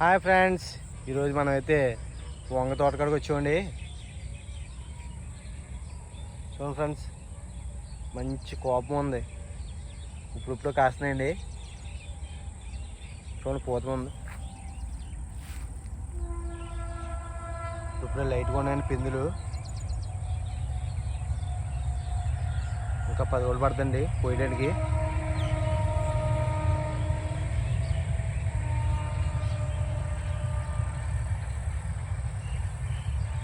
Hi friends ఈరోజు మనం అయితే వంగ తోటకాడికి వచ్చామండి. చూడండి ఫ్రెండ్స్ మంచి కోపం ఉంది. ఇప్పుడిప్పుడు కాస్తున్నాయండి. చూడండి పోతం ఉంది. ఇప్పుడు లైట్గా ఉన్నాయండి పిందులు. ఇంకా పది రోజులు పడుతుంది పోయడానికి.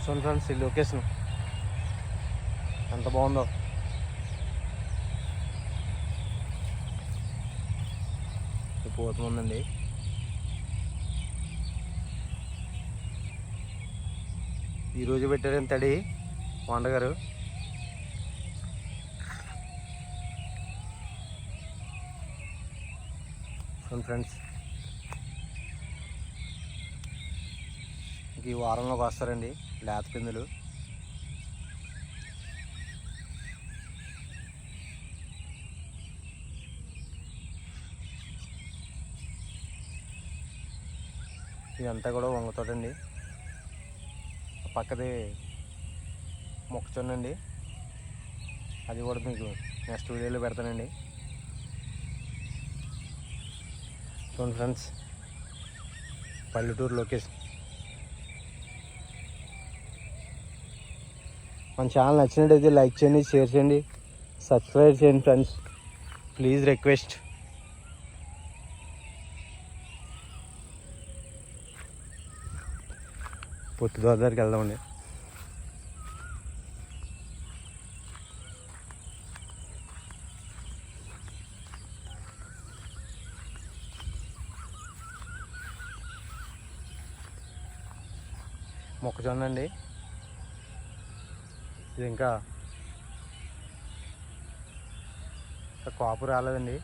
చూడండి ఫ్రెండ్స్ ఈ లొకేషన్ ఎంత బాగుందో పోతుందండి ఈరోజు పెట్టారు తడి వండగారు ఫ్రెండ్స్ ఈ వారంలోకి వస్తారండి లేత పిందులు. ఇదంతా కూడా వంగతోటండి. పక్కది మొక్కజొన్న అండి. అది కూడా మీకు నెక్స్ట్ వీడియోలో పెడతానండి. చూడండి ఫ్రెండ్స్ పల్లెటూరు లొకేషన్. మన ఛానల్ నచ్చినట్టయితే లైక్ చేయండి షేర్ చేయండి సబ్స్క్రైబ్ చేయండి ఫ్రెండ్స్ ప్లీజ్ రిక్వెస్ట్ పొత్తు దగ్గరికి వెళ్దామండి. మొక్కజొన్న అండి. ఇది ఇంకా ఇంకా కాపు రాలేదండి.